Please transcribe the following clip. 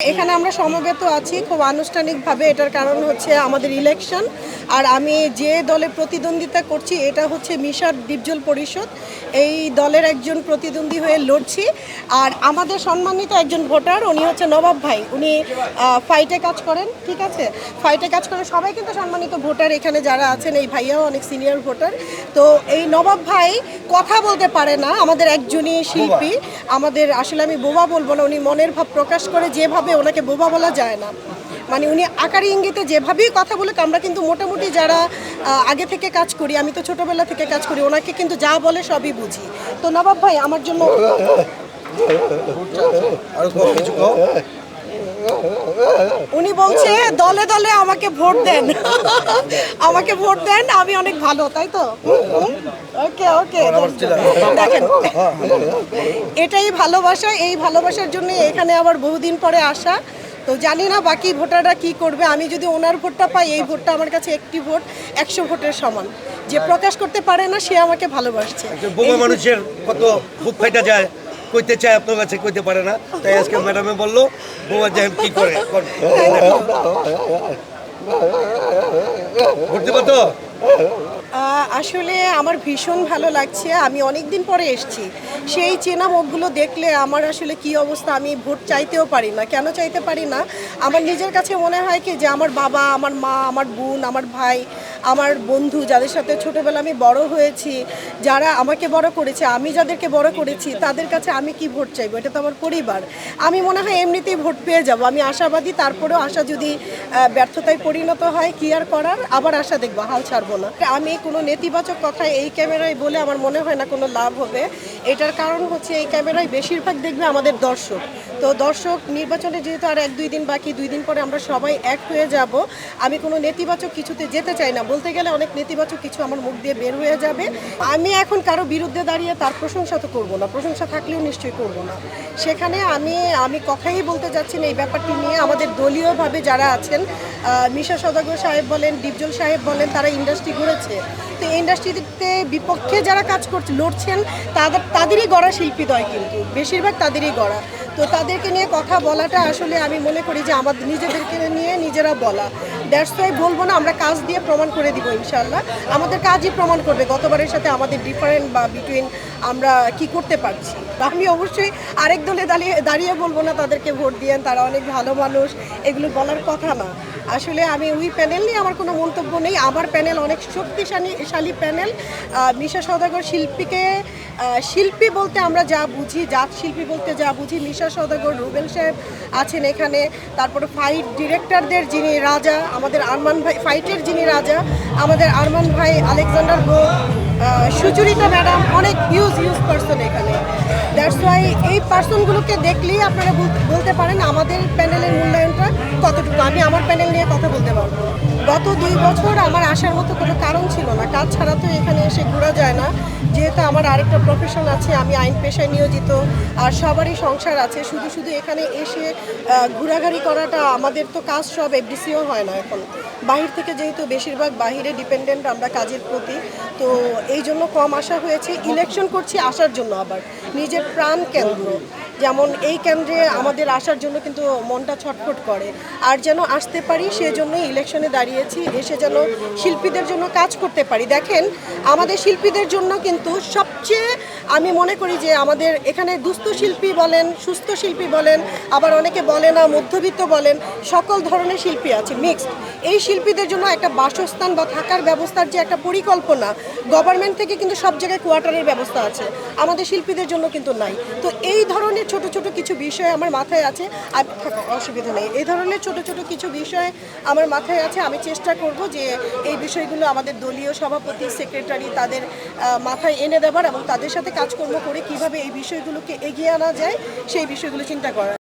এখানে আমরা সমবেত আছি খুব আনুষ্ঠানিকভাবে। এটার কারণ হচ্ছে আমাদের ইলেকশন আর আমি যে দলে প্রতিদ্বন্দ্বিতা করছি এটা হচ্ছে মিশার ডিপজল পরিষদ। এই দলের একজন প্রতিদ্বন্দ্বী হয়ে লড়ছি। আর আমাদের সম্মানিত একজন ভোটার উনি হচ্ছে নবাব ভাই। উনি ফাইটে কাজ করেন ঠিক আছে? ফাইটে কাজ করেন সবাই কিন্তু সম্মানিত ভোটার এখানে যারা আছেন এই ভাইয়াও অনেক সিনিয়র ভোটার। তো এই নবাব ভাই কথা বলতে পারে না আমাদের একজনই শিল্পী। আমাদের আসলে আমি বোবা বলব না উনি মনের ভাব প্রকাশ করে যেভাবে ওনাকে বোবা বলা যায় না মানে উনি আকার ইঙ্গিতে যেভাবেই কথা বলুক, আমরা কিন্তু মোটামুটি যারা আগে থেকে কাজ করি, আমি তো ছোটবেলা থেকে কাজ করি, ওনাকে কিন্তু যা বলে সবই বুঝি তো নবাব ভাই, আমার জন্য। উনি বলছে দলে দলে আমাকে ভোট দেন। আমাকে ভোট দেন আমি অনেক ভালো তাই তো? ওকে ওকে দেখেন এটাই ভালোবাসা এই ভালোবাসার জন্য এখানে আবার বহুদিন পরে আসা। তো জানি না বাকি ভোটাররা কি করবে। আমি যদি ওনার ভোটটা পাই এই ভোটটা আমার কাছে একটি ভোট একশো ভোটের সমান। যে প্রকাশ করতে পারে না সে আমাকে ভালোবাসছে। মানুষের কত বুক ফাইটা যায়। কইতে চায় আপনার কাছে কইতে পারে না। তাই আজকে ম্যাডামে বলল বোমা জাহেম কি করে করতে ভোট দেবো তো আহ, আসলে আমার ভীষণ ভালো লাগছে। আমি অনেক দিন পরে এসেছি। সেই চেনা মুখগুলো দেখলে আমার আসলে কি অবস্থা আমি ভোট চাইতেও পারি না। কেন চাইতে পারি না? আমার নিজের কাছে মনে হয় কি যে আমার বাবা, আমার মা, আমার বোন, আমার ভাই, আমার বন্ধু যাদের সাথে ছোটোবেলা আমি বড় হয়েছি, যারা আমাকে বড় করেছে, আমি যাদেরকে বড় করেছি, তাদের কাছে আমি কি ভোট চাইব? এটা তো আমার পরিবার। আমি মনে হয় এমনিতেই ভোট পেয়ে যাব। আমি আশাবাদী, তারপরেও আশা যদি ব্যর্থতায় পরিণত হয়, কি আর করার? আবার আশা দেখব, হাল ছাড়বো না। আমি কোনো নেতিবাচক কথা এই ক্যামেরায় বলে আমার মনে হয় না কোনো লাভ হবে। এটার কারণ হচ্ছে এই ক্যামেরায় বেশিরভাগ দেখবে আমাদের দর্শক। তো দর্শক, নির্বাচনে যেহেতু আর এক দুই দিন বাকি, দুই দিন পরে আমরা সবাই এক হয়ে যাব। আমি কোনো নেতিবাচক কিছুতে যেতে চাই না। বলতে গেলে অনেক নেতিবাচক কিছু আমার মুখ দিয়ে বের হয়ে যাবে। আমি এখন কারও বিরুদ্ধে দাঁড়িয়ে তার প্রশংসা তো করব না। প্রশংসা থাকলেও নিশ্চয়ই করব না। সেখানে আমি আমি কথাই বলতে যাচ্ছি না এই ব্যাপারটি নিয়ে। আমাদের দলীয়ভাবে যারা আছেন মিশা সদাগর সাহেব বলেন, ডিপজল সাহেব বলেন, তারা ইন্ডাস্ট্রি ঘুরেছে। তো ইন্ডাস্ট্রিতে বিপক্ষে যারা কাজ করছে, লড়ছেন, তাদের তাদেরই গড়া শিল্পীদয় কিন্তু। বেশিরভাগ তাদেরই গড়া। তো তাদেরকে নিয়ে কথা বলাটা আসলে আমি মনে করি যে আমাদের নিজেদেরকে নিয়ে নিজেরা বলা। দ্যাটস ওয়াই বলব না, আমরা কাজ দিয়ে প্রমাণ করে দিব ইনশাল্লাহ আমাদের কাজই প্রমাণ করবে গতবারের সাথে আমাদের ডিফারেন্ট বা বিটুইন আমরা কি করতে পারছি। আমি অবশ্যই আরেক দলে দাঁড়িয়ে দাঁড়িয়ে বলব না, তাদেরকে ভোট দিয়েন তারা অনেক ভালো মানুষ। এগুলো বলার কথা না। আসলে আমি ওই প্যানেল নিয়ে আমার কোনো মন্তব্য নেই। আমার প্যানেল অনেক শক্তিশালী, শালী প্যানেল। মিশা সদাগর শিল্পীকে শিল্পী বলতে আমরা যা বুঝি, জাত শিল্পী বলতে যা বুঝি, মিশা সদাগর রুবেল সাহেব আছেন এখানে। তারপরে ফাইট ডিরেক্টরদের যিনি রাজা, আমাদের আরমান ভাই ফাইটের যিনি রাজা, আমাদের আরমান ভাই আলেকজান্ডার গো সুচরিতা ম্যাডাম অনেক ইউজ ইউজ পার্সন এখানে। দ্যাটস ওয়াই এই পার্সনগুলোকে দেখলেই আপনারা বল- বলতে পারেন আমাদের প্যানেলের মূল্যায়নটা কতটুকু। আমি আমার প্যানেল নিয়ে কথা বলতে পারব। গত দুই বছর আমার আসার মতো কোনো কারণ ছিল না। কাজ ছাড়া তো এখানে এসে ঘোরা যায় না। যেহেতু আমার আরেকটা প্রফেশন আছে, আমি আইন পেশায় নিয়োজিত, আর সবারই সংসার আছে। শুধু শুধু এখানে এসে ঘোরাঘুরি করাটা আমাদের তো কাজ, সব এফডিসিও হয় না এখন। বাহির থেকে যেহেতু বেশিরভাগ বাহিরে ডিপেন্ডেন্ট আমরা কাজের প্রতি, তো এই জন্য কম আসা হয়েছে। ইলেকশন করছি আসার জন্য আবার। নিজের প্রাণ কেন্দ্র। যেমন এই কেন্দ্রে আমাদের আসার জন্য কিন্তু মনটা ছটফট করে। আর যেন আসতে পারি, সেজন্যই ইলেকশনে দাঁড়িয়েছি, এসে যেন শিল্পীদের জন্য কাজ করতে পারি। দেখেন, আমাদের শিল্পীদের জন্য কিন্তু সবচেয়ে আমি মনে করি যে আমাদের এখানে দুস্থ শিল্পী বলেন, সুস্থ শিল্পী বলেন, আবার অনেকে বলে না, মধ্যবিত্ত বলেন, সকল ধরনের শিল্পী আছে মিক্সড এই শিল্পীদের জন্য একটা বাসস্থান বা থাকার ব্যবস্থার যে একটা পরিকল্পনা গভর্নমেন্ট থেকে কিন্তু সব জায়গায় কোয়ার্টারের ব্যবস্থা আছে। আমাদের শিল্পীদের জন্য কিন্তু নাই। তো এই ধরনের ছোট ছোট কিছু বিষয় আমার মাথায় আছে, আর অসুবিধা নেই। এই ধরনের ছোট ছোট কিছু বিষয় আমার মাথায় আছে, আমি চেষ্টা করব যে এই বিষয়গুলো আমাদের দলীয় সভাপতি, সেক্রেটারি তাদের মাথায় এনে দেবার এবং তাদের সাথে কাজকর্ম করে কীভাবে এই বিষয়গুলোকে এগিয়ে আনা যায়, সেই বিষয়গুলো চিন্তা করা